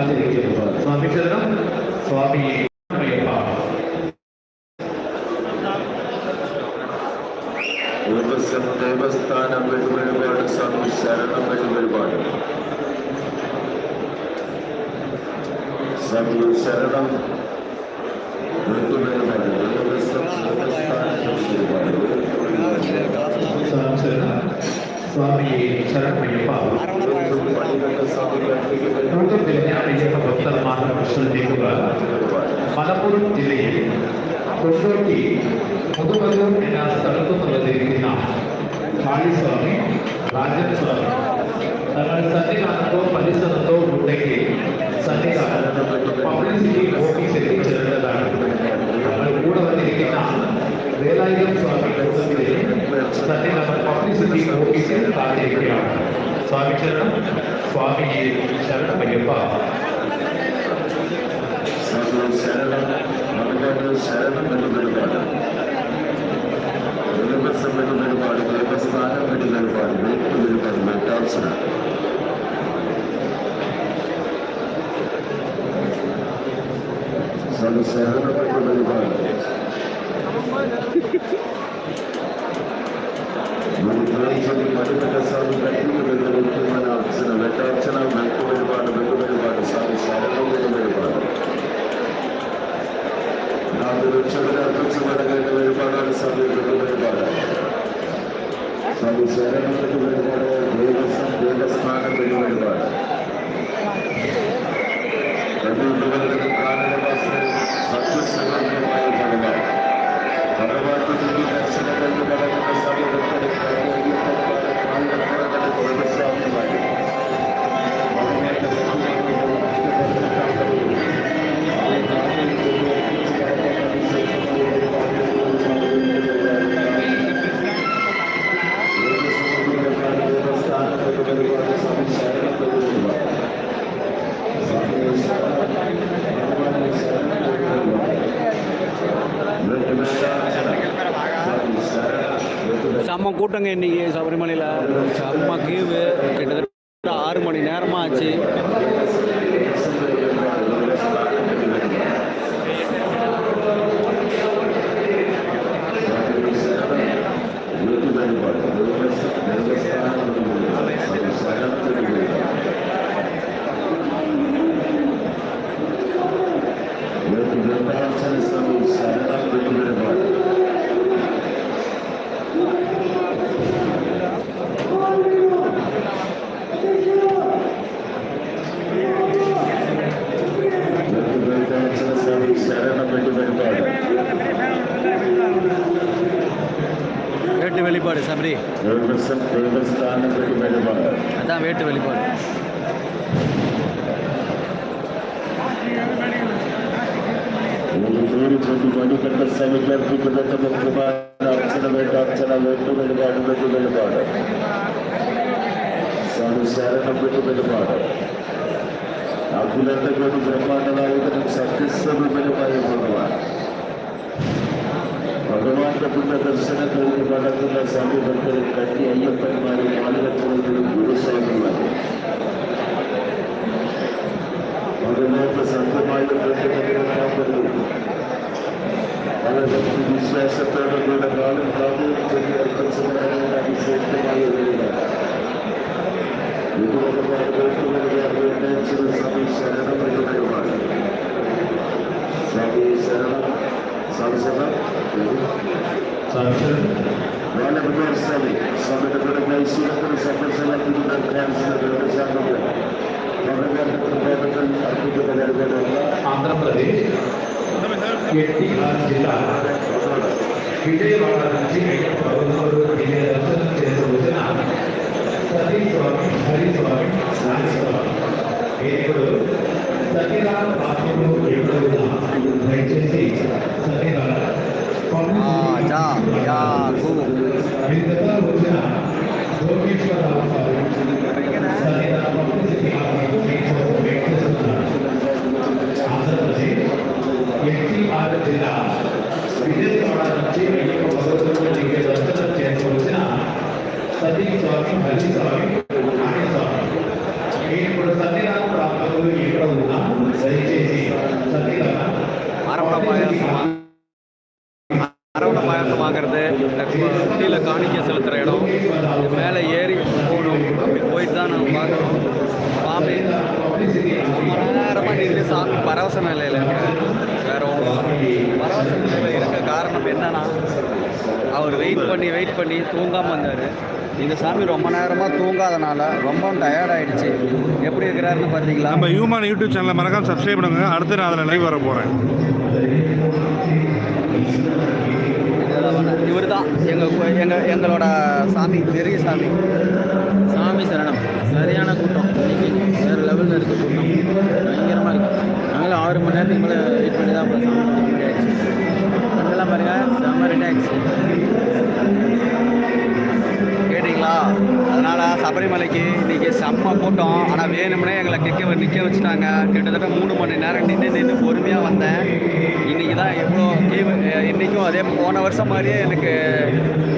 ആദ്യത്തിലേക്ക് സ്വാമി ക്ഷേത്രം സ്വാമി మలపురం ಮಲಪುರ ಜಿಲ್ಲೆಯ ಕೊಟ್ಟೋಟಿ ಮುದುಮಲು ಎನ್ನ జరిగిన కాళీస్వామి ರಾಜನ್ ಸ್ವಾಮಿ తన సన్నిధానంతో పరిసరంతో ఉండేకి సన్నిధానం. పబ్లిసిటీ ఓపీస్ ఎత్తించడం మరి మూడవ తేదీన వేలాయుధం స్వామి సన్నిధానం పబ్లిసిటీ ఓపీస్ కార్యక్రమం స్వామి చరణం స్వామి చరణం అయ్యప్ప ശരണം വരുന്നൊരു പാട് ദൈവസംബന്ധം ഒരുപാട് ദൈവസ്ഥാനം വരുന്ന ഒരുപാട് വീട്ടിൽ ഒരുപാട് ನಾವು ಶರಣಕ್ಕೆ ಬೇಡಿದರೆ ದೇವಸ್ಥಾನ ದೇವಸ್ಥಾನಕ್ಕೆ ಬೇಡಿದರೆ ನಮ್ಮ ಜೀವನದ ಕಾರಣವಾಸಿ ಸತ್ಯ ಸಂಗಮವಾಗಿ ಬರಲ್ಲ ಭಗವಂತ ದೇವಿ ದರ್ಶನದಲ್ಲಿ ಬರಲು ಸಭೆ ಭಕ್ತರಿಗೆ ಕಾರಣ ಕಾರಣ ಪ್ರವೇಶ ಮಾಡಿ செம்ம கூட்டங்க இன்றைக்கி சபரிமலையில் செம்ம கீவு கிட்டத்தட்ட ஆறு மணி நேரமாக ஆச்சு Thank you. സമിക്കർപ്പിക്കുന്ന കുമാര അർച്ചന വേണ്ട അർച്ചന വേണ്ടു വെളിപാട് വെട്ടു വെളിപാട് സ്വാമി ശരണം വെട്ടു വെളിപാട് അഖിലത്തെ കൊണ്ട് ബ്രഹ്മാണ്ടനായകനും സത്യസ്വരൂപനുമായ ഭഗവാൻ ഭഗവാന്റെ പുണ്യ ദർശനം കഴിഞ്ഞ് നടക്കുന്ന സമീപത്തിൽ കട്ടി അയ്യപ്പന്മാരും മാലികത്തോടും ഗുരുസ്വാമിമാരും ഭഗവാന്റെ സത്യമായ ഭഗവതി വിശ്വാസത്തോടെ കൂടെ കാലം കാവ്യം ചൊല്ലി അർപ്പിച്ചതായ അതിശക്തമായ ഒരിടമാണ് സ്വാമി ശരണം വെളിവഴിപാട് സ്വാമി వ్యక్తి జిల్లా విజయవాడ నుంచి அரவண பாயாசம் அரவண பாயாசம் வாங்கிறது குட்டியில் காணிக்க செலுத்துகிற இடம். மேலே ஏறி போகணும். அப்படி போயிட்டு தான் நாங்கள் பார்க்கணும் சாமி ரொம்ப நேரமாக நின்று சாமி பரவச நிலையில் வேற பரவச நிலையில் இருக்க காரணம் என்னன்னா அவர் வெயிட் பண்ணி வெயிட் பண்ணி தூங்காமல் வந்தார். இந்த சாமி ரொம்ப நேரமாக தூங்காதனால ரொம்ப டயர்ட் ஆயிடுச்சு. எப்படி இருக்கிறாருன்னு பார்த்தீங்களா? நம்ம ஹியூமன் யூடியூப் சேனலை மறக்காம சப்ஸ்கிரைப் பண்ணுங்க. அடுத்து நான் அதில் லைவ் வர போகிறேன் இவர் தான் எங்கள் எங்கள் எங்களோட சாமி பெரிய சாமி. சாமி சரணம். சரியான கூட்டம். இன்னைக்கு வேறு லெவலில் இருக்க கூட்டம். பயங்கரமாக இருக்கு. நாங்களும் ஆறு மணி நேரத்துக்கு மேலே வெயிட் பண்ணி தான் சாமி. கும்பிட முடியாது அங்கெல்லாம் பாருங்க. செம்ம ரிலாக்ஸ் கேட்டிங்களா அதனால் சபரிமலைக்கு இன்றைக்கி செம்ம கூட்டம். ஆனால் வேணும்னே எங்களை நிற்க நிற்க வச்சுட்டாங்க. கிட்டத்தட்ட மூணு மணி நேரம் நின்று நின்று பொறுமையாக வந்தேன். இன்றைக்கி தான் எவ்வளோ கீவு இன்றைக்கும் அதே போன வருஷம் மாதிரியே எனக்கு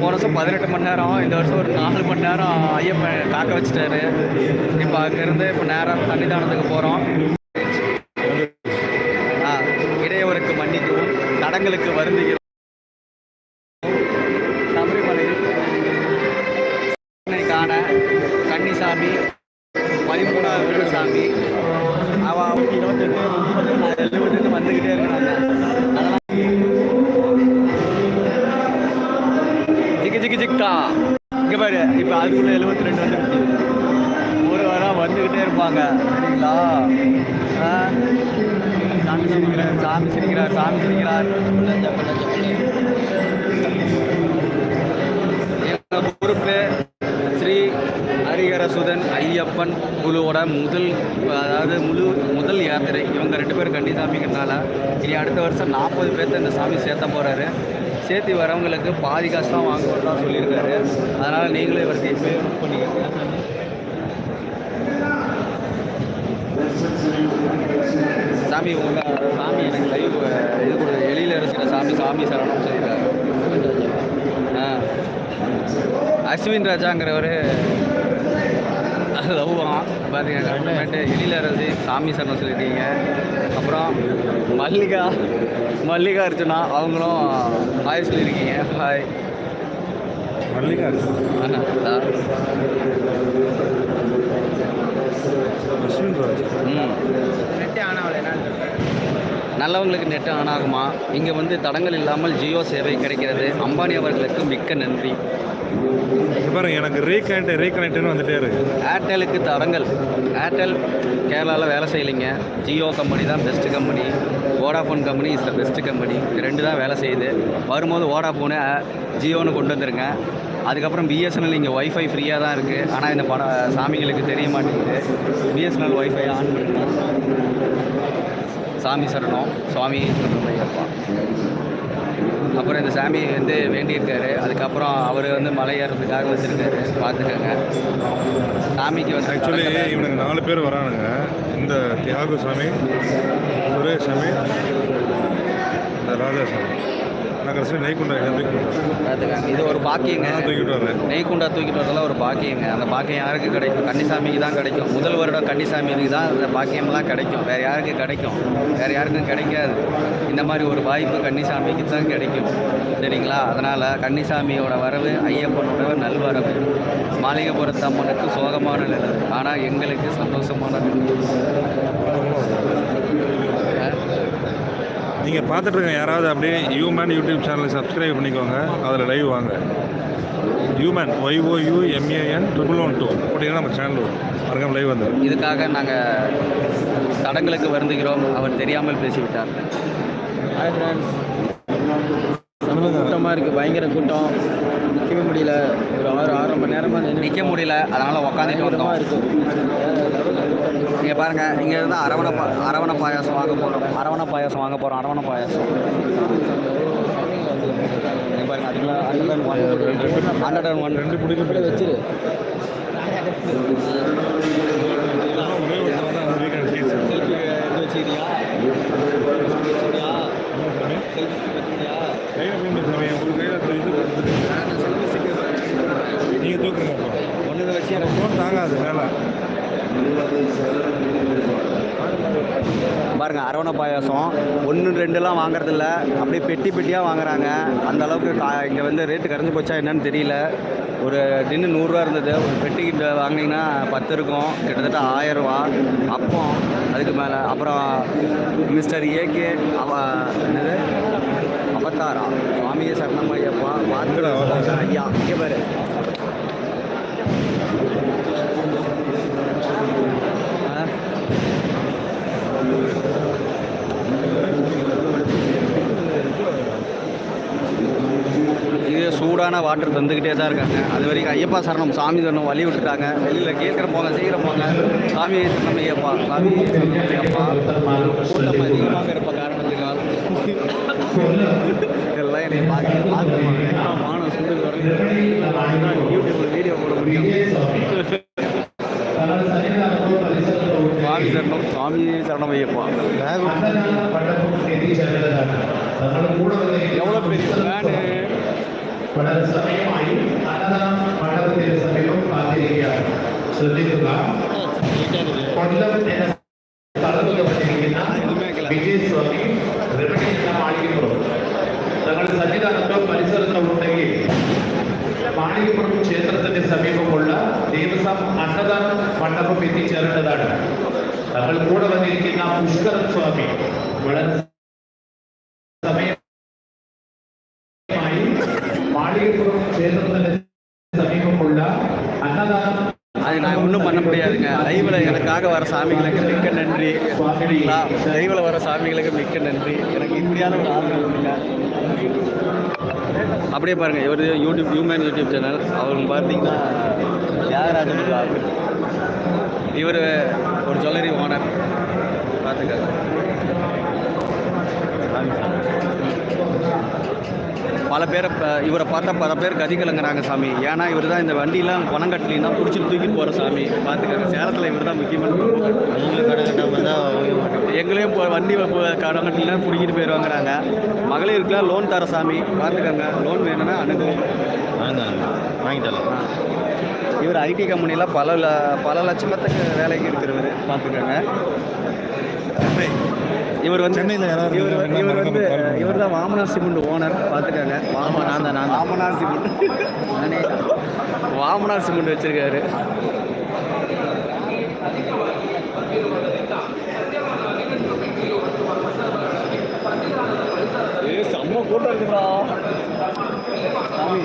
போன வருஷம் பதினெட்டு மணி நேரம் இந்த வருஷம் ஒரு நாலு மணி நேரம் ஐயப்பன் காக்க வச்சுட்டாரு. இப்போ அங்கேருந்து இப்போ நேரம் சன்னிதானத்துக்கு போகிறோம் ஆ இடையவருக்கு மன்னிக்கவும். தடங்களுக்கு வருந்துகிறோம் வாரம் இருப்பாங்க. சரிங்களா? சாமி சிரிக்கிறார் சாமி சிரிக்கிறார் சாமி சிரிக்கிறார். எங்கள் பொறுப்பு? ஸ்ரீ ஹரிஹரசுதன் ஐயப்பன் குழுவோட முதல் அதாவது முழு முதல் யாத்திரை. இவங்க ரெண்டு பேரும் கன்னிசாமிங்கிறனால இனி அடுத்த வருஷம் நாற்பது பேர்த்த இந்த சாமி சேர்த்த போகிறாரு சேர்த்து வரவங்களுக்கு பாதி காசு தான் வாங்குறதா சொல்லியிருக்காரு. அதனால் நீங்களும் இவருக்கு இப்போயே புக் பண்ணிக்கோங்க. சாமி உங்கள் சாமி எனக்கு லைவ் இது கொடு எளியில் இருக்கிற சாமி சாமி சரணம் சொல்லியிருக்காரு ஆ. அஸ்வின் ராஜாங்கிறவர் லவ்வான் பாருங்க கவர்மெண்ட்டு எழில அரசு சாமி சரணம் சொல்லிட்டீங்க. அப்புறம் மல்லிகா மல்லிகா அர்ஜுனா அவங்களும் ஹாய் சொல்லியிருக்கீங்க. ஹாய் நெட்டே நல்லவங்களுக்கு நெட் ஆன் ஆகுமா? இங்கே வந்து தடங்கள் இல்லாமல் ஜியோ சேவை கிடைக்கிறது. அம்பானி அவர்களுக்கு மிக்க நன்றி. பாருங்க எனக்கு ரீகனெக்ட் ரீகனெக்ட்னு வந்துட்டே இருக்கு. ஏர்டெலுக்கு தரங்கள் ஏர்டெல் கேரளாவில் வேலை செய்யலைங்க. ஜியோ கம்பெனி தான் best company Vodafone company is the best company ரெண்டு தான் வேலை செய்யுது. வரும்போது வோடாஃபோனு ஜியோன்னு கொண்டு வந்துருங்க. அதுக்கப்புறம் பிஎஸ்என்எல் இங்கே ஒய்ஃபை ஃப்ரீயாக தான் இருக்குது ஆனால் இந்த பட சாமிங்களுக்கு தெரிய மாட்டேங்குது. பிஎஸ்என்எல் ஒய்ஃபை ஆன் பண்ணுங்க. சாமி சரணம். சுவாமி ஐயப்பா. அப்புறம் இந்த சாமி வந்து வேண்டியிருக்காரு. அதுக்கப்புறம் அவர் வந்து மலை ஏறதுக்காக வச்சுருக்காரு. பார்த்துக்கோங்க. சாமிக்கு வந்து ஆக்சுவலி இவனுக்கு நாலு பேர் வரானுங்க. இந்த தியாகு சாமி சுரேஷ் சாமி இந்த ராஜா சாமி. நான் கடைசி நெய்குண்டா பார்த்துக்கோங்க இது ஒரு பாக்கியங்க. தூக்கிட்டு வரேன். நெய்குண்டா தூக்கிட்டு வரதெல்லாம் ஒரு பாக்கியங்க. அந்த பாக்கியம் யாருக்கு கிடைக்கும்? கன்னிசாமிக்கு தான் கிடைக்கும். முதல் வருடம் கன்னிசாமிக்கு தான் அந்த பாக்கியம்லாம் கிடைக்கும். வேறு யாருக்கு கிடைக்கும்? வேறு யாருக்கும் கிடைக்காது. இந்த மாதிரி ஒரு வாய்ப்பு கன்னிசாமிக்கு தான் கிடைக்கும். சரிங்களா? அதனால் கன்னிசாமியோட வரவு ஐயப்பனோட நல்வரவு. மாளிகைபுரத்து அம்மனுக்கு சோகமான நிலை. ஆனால் எங்களுக்கு சந்தோஷமான நிலை. நீங்கள் பார்த்துட்டு இருக்க யாராவது அப்படியே ஹியூமன் யூடியூப் சேனலை சப்ஸ்கிரைப் பண்ணிக்கோங்க. அதில் லைவ் வாங்க. Human Y O U M A N triple one two போட்டிங்கன்னா நம்ம சேனல் வரும். மறக்காம லைவ் வந்துடும் இதுக்காக நாங்கள் தடங்களுக்கு வருந்துகிறோம். அவர் தெரியாமல் பேசிவிட்டார். ஹாய் ஃப்ரெண்ட்ஸ் செம்ம கூட்டமாக இருக்குது பயங்கர கூட்டம். நிற்கவே முடியல. ஒரு ஆறு ஆறரை மணி நேரமாக நிற்க முடியல. அதனால் உட்காந்துட்டு பயங்கரமாக வந்தோம். இங்கே பாருங்கள் இங்கே இருந்து அரவண பா அரவண பாயாசம் வாங்க போகிறோம் அரவண பாயாசம் வாங்க போகிறோம் அரவண பாயாசம். இங்கே பாருங்க அதுக்குள்ள hundred one hundred and one ரெண்டு பிடிக்கும் இப்படியே வச்சிரு. செல்ஃபி வச்சுக்கிறியா கையில கொண்டு சாமி, உங்க கையில இந்த இது கொடுத்துட்டு. வச்சு ஃபோன் தாங்காது மேலே. பாருங்க அரவணை பாயாசம். ஒன்று ரெண்டுலாம் வாங்குறதில்ல. அப்படியே பெட்டி பெட்டியாக வாங்குறாங்க. அந்த அளவுக்கு கா இங்கே வந்து ரேட்டு கரைஞ்சி போச்சா என்னன்னு தெரியல. ஒரு டின்னு நூறுரூவா இருந்தது. ஒரு பெட்டிக்கு வாங்கினீங்கன்னா பத்து இருக்கும். கிட்டத்தட்ட ஆயரூவா அப்பம் அதுக்கு மேலே. அப்புறம் மிஸ்டர் ஏகே அவ என்னது? அவதாரா? சுவாமியே சரணம் ஐயப்பா. பார்த்து ஐயா இங்கே பாரு ஆ இது சூடான வாட்டர் தந்துக்கிட்டே தான் இருக்காங்க. அது வரைக்கும் ஐயப்பா சரணம் சாமி சரணம் வழி விட்டுட்டாங்க. வெளியில் கேட்குற போங்க சீக்கிரம் போங்க. சாமி சரணம் ஐயப்பா சாமி ஐயப்பா. கூட்டம் அதிகமாக இருப்ப காரணத்துக்காக. இதெல்லாம் என்னை பார்க்க பார்க்க மானம் சுண்டு കൊല്ലം എന്ന സ്ഥലത്തുപെട്ടിരിക്കുന്ന വിജയസ്വാമി റെമഡി എന്ന മാളികപ്പുറം തങ്ങൾ സന്നിധാനത്തോ പരിസരത്തോ ഉണ്ടെങ്കിൽ മാളികപ്പുറം ക്ഷേത്രത്തിന്റെ സമീപമുള്ള ദേവസ്വം അന്നദാന മണ്ഡപം എത്തിച്ചേരേണ്ടതാണ്. തങ്ങൾ കൂടെ വന്നിരിക്കുന്ന പുഷ്കരൻ സ്വാമി വളരെ நாங்கள் நான் ஒன்றும் பண்ண முடியாதுங்க. லைவில் எனக்காக வர சாமிகளுக்கு மிக்க நன்றி. சரிங்களா? லைவில் வர சாமிகளுக்கு மிக்க நன்றி. எனக்கு இப்படியான ஒரு ஆதரவு இல்லை. அப்படியே பாருங்கள் இவர் யூடியூப் ஹியூமன் யூடியூப் சேனல் அவங்க பார்த்தீங்கன்னா தியாகராஜன் இவர் ஒரு ஜுவல்லரி ஓனர் பார்த்துக்கலாம் பல பேரை இவரை பார்த்தா பல பேர் கதி கலங்குறாங்க சாமி. ஏன்னா இவர் தான் இந்த வண்டியெலாம் பணம் கட்டலின்னா பிடிச்சிட்டு தூக்கிட்டு போகிற சாமி. பார்த்துக்கங்க சேலத்தில் இவர் தான் முக்கியமான எங்களையும் இப்போ வண்டி கடன் கட்டலினா பிடிக்கிட்டு போயிடுவாங்கிறாங்க மகளிருக்குலாம் லோன் தர சாமி. பார்த்துக்கங்க லோன் வேணும்னா அணுகுவோம் வாங்கி தரலாம். இவர் ஐடி கம்பெனியில் பல பல லட்சத்துக்கு வேலைக்கு இருக்கிறவர். பார்த்துக்கங்க இவர் வந்து சென்னையில இவர் வந்து- இவர் வந்து. இவர் தான் வாமனா சிமெண்ட் ஓனர் பார்த்துக்கங்க. வாமனா நான் தான். நான் வாமனா சிமெண்ட் வாமனா சிமெண்ட் வச்சிருக்காரு. செம்ம கூட்டம் இருக்குடா சாமி.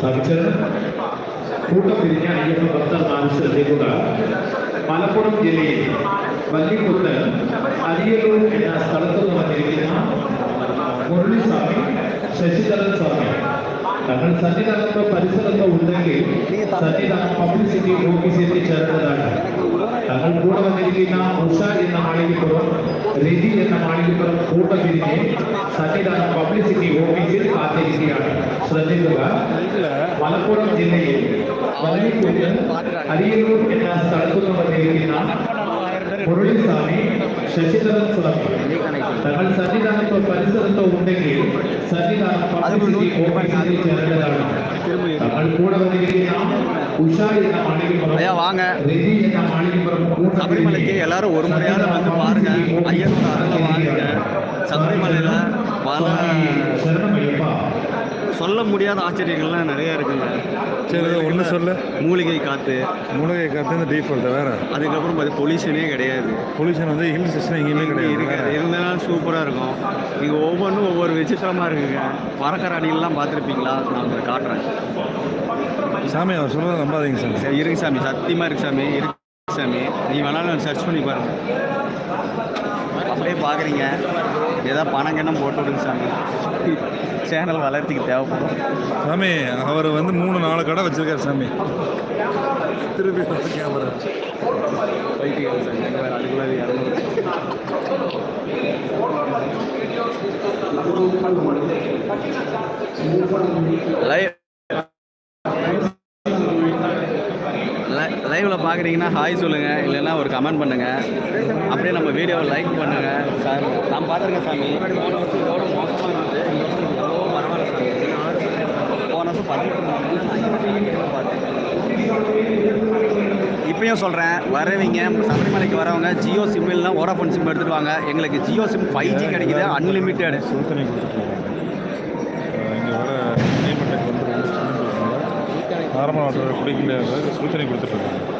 பாரு സാധിച്ചത് കൂട്ടം പിരിഞ്ഞ അയ്യപ്പ ഭക്തന്മാർ ശ്രദ്ധിക്കുക മലപ്പുറം ജില്ലയിൽ വല്ലിക്കുത്ത് അരിയലൂർ എന്ന സ്ഥലത്ത് നിന്ന് വന്നിരിക്കുന്ന മുരളിസ്വാമി ശശിധരൻ സ്വാമി തങ്ങൾ സന്നിധാനത്തോ പരിസരത്തോ ഉണ്ടെങ്കിൽ സന്നിധാനം പബ്ലിസിറ്റി ഓഫീസിൽ എത്തിച്ചേർന്നതാണ് തങ്ങൾ കൂടെ വന്നിരിക്കുന്ന ഉഷ എന്ന മാളികപ്പുറം രതി എന്ന മാളികപ്പുറം കൂട്ടം പിരിഞ്ഞ് സന്നിധാനം പബ്ലിസിറ്റി ഓഫീസിൽ കാത്തിരിക്കുകയാണ് ശ്രദ്ധിക്കുക മലപ്പുറം ജില്ലയിൽ വല്ലിക്കുത്ത് അരിയലൂർ എന്ന സ്ഥലത്തു നിന്ന് വന്നിരിക്കുന്ന മുരളിസ്വാമി ശശിധരൻ സ്വാമി തങ്ങൾ സന്നിധാനത്തോ പരിസരത്തോ ഉണ്ടെങ്കിൽ സന്നിധാനം പബ്ലിസിറ്റി ഓഫീസിൽ ചേർന്നതാണ് തങ്ങൾ കൂടെ വന്നിരിക്കുന്ന ഉഷ എന്ന മാളികപ്പുറം ஐயா வாங்க രതി എന്ന മാളികപ്പുറം കൂട്ടം சபரிமலைக்கு எல்லாரும் ஒரு முறையாவது வந்து பாருங்க ஐயனோட அருளை வாங்குங்க சபரிமலையில் பல ശരണമയ്യപ്പ சொல்ல முடியாத ஆச்சரியங்கள்லாம் நிறைய இருக்குங்க. சரி ஒன்று சொல்லு. மூலிகை காற்று முழுகை காத்து இந்த டீஃபால்ட் வேற. அதுக்கப்புறம் பார்த்து பொல்யூஷனே கிடையாது. பொல்யூஷன் வந்து ஹில் ஸ்டேஷன் எங்கேயுமே கிடையாது இருக்காது. இருந்தாலும் சூப்பராக இருக்கும். இங்கே ஒவ்வொன்றும் ஒவ்வொரு விசித்திரமாக இருக்குங்க. பறக்கிற அணிலாம் பார்த்துருப்பீங்களா? நான் உங்களுக்கு காட்டுறேன். சாமி அவர் சொல்றதை நம்பாதீங்க சாமி. சரி, இருக்கு சாமி. சத்தியமாக இருக்கு சாமி. இருக்கு சாமி. நீ வேணாலும் சர்ச் பண்ணி பாருங்க. அப்படியே பார்க்குறீங்க. ஏதோ பணம் கிணம் போட்டு விடுங்க சாமி. சேனல் வளர்ச்சிக்கு தேவைப்படும். சாமி அவர் வந்து மூணு நாலு கடை வச்சிருக்காரு சாமி. திருப்பி கேமரா. பைத்தியம் அதுக்குள்ள இரநூறு லைவ் லைவில் பார்க்குறீங்கன்னா ஹாய் சொல்லுங்கள் இல்லைன்னா ஒரு கமெண்ட் பண்ணுங்கள் அப்படியே நம்ம வீடியோவை லைக் பண்ணுங்கள் சார் நான் பார்த்துருக்கேன் சாமி. போன வருஷம் பார்த்தேன் இப்பயும் சொல்கிறேன் வரவங்க சபரிமலைக்கு வரவங்க ஜியோ சிம் இல்லைனா வோடாஃபோன் சிம் எடுத்துகிட்டு வாங்க. எங்களுக்கு ஜியோ சிம் ஃபைவ் ஜி கிடைக்குது அன்லிமிட்டெட் நார்மல் வாட்டர் குடிக்க சூத்தனை கொடுத்துட்ருக்காங்க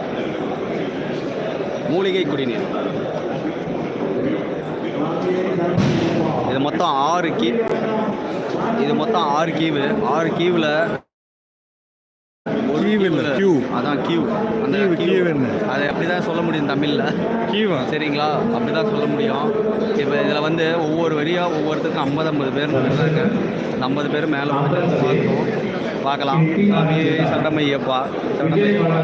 மூலிகை குடிநீர் இது மொத்தம் ஆறு கீ இது மொத்தம் ஆறு கீவு. ஆறு கீவில் queue. அதான் கியூ அந்த என்ன? அது அப்படி தான் சொல்ல முடியும் தமிழில்? கீவா? சரிங்களா? அப்படி தான் சொல்ல முடியும். இப்போ இதில் வந்து ஒவ்வொரு வரியாக ஒவ்வொருத்தருக்கும் ஐம்பது ஐம்பது பேர் இருக்காங்க. ஐம்பது பேர் மேலே பார்க்கணும் பார்க்கலாம். சாமி சட்டமையப்பா சட்டமையப்பா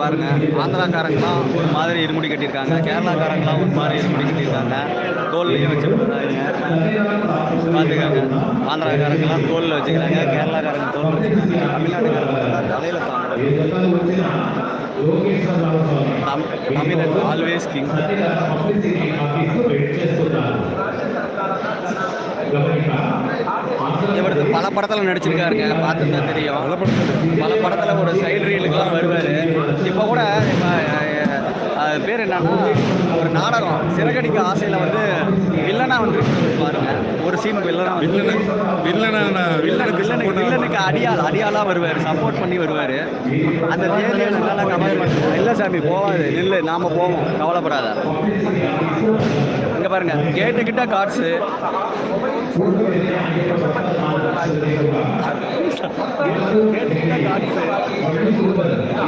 பாருங்கள் ஆந்திராக்காரங்களாம் ஒரு மாதிரி இருமுடி கட்டியிருக்காங்க. கேரளாக்காரங்களாம் ஒரு மாதிரி இருமுடி கட்டியிருக்காங்க. தோல்லையும் வச்சுருக்காங்க பார்த்துக்காங்க. ஆந்திராக்காரங்களாம் தோலில் வச்சுக்கிறாங்க. கேரளாக்காரங்க தோல் வச்சுக்கிறாங்க. தமிழ்நாட்டுக்காரங்க தலையில் தாங்க தமிழன் ஆல்வேஸ் கிங் இவருக்கு பல படத்தில் நடிச்சிருக்காருங்க. பார்த்துருந்தா தெரியும். பல படத்தில் பல படத்தில் ஒரு சைடு ரீலுக்கெல்லாம் வருவார். இப்போ கூட இப்போ அது பேர் என்னன்னா ஒரு நாடகம் சிறகடிக்க ஆசையில் வந்து வில்லனா வந்து பாருங்க. ஒரு சீன் வில்லனா வில்லனு வில்லனா வில்லன் வில்லனுக்கு வில்லனுக்கு அடியாள் அடியாளாக வருவார். சப்போர்ட் பண்ணி வருவார். அந்த தேதியை நல்லா கமெண்ட் பண்ணுறேன் இல்லை சாமி போவாது. நில்லு நாம் போவோம். கவலைப்படாத. இங்கே பாருங்க. கேட்டு கிட்ட கார்ட்ஸு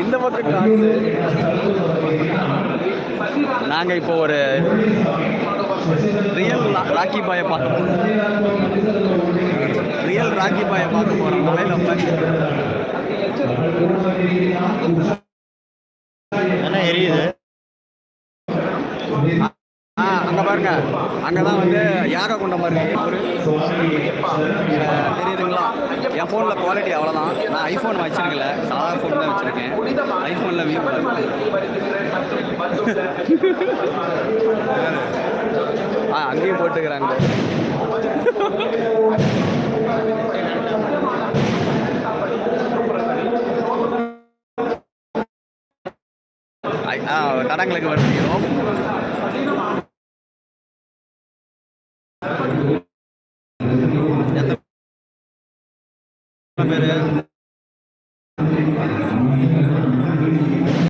இந்த பக்கம் காசு. நாங்கள் இப்போ ஒரு ரியல் ராக்கி பாயை பார்க்க போகிறோம் ரியல் ராக்கி பாயை பார்க்க போகிறோம் மலையில் உட்காந்து என்ன எரியுது ஆ அங்கே பாருங்க அங்கே தான் வந்து யாக கொண்ட மாதிரி ஒரு தெரியுதுங்களா? என் ஃபோனில் குவாலிட்டி அவ்வளோதான் நான் ஐஃபோன் வச்சிருக்கல. சாதாரண ஃபோன் தான் வச்சுருக்கேன். ஐஃபோனில் வியூ ஆ அங்கேயும் போட்டுக்கிறாங்க. ஐ- ஆ தடங்களுக்கு வருகிறோம்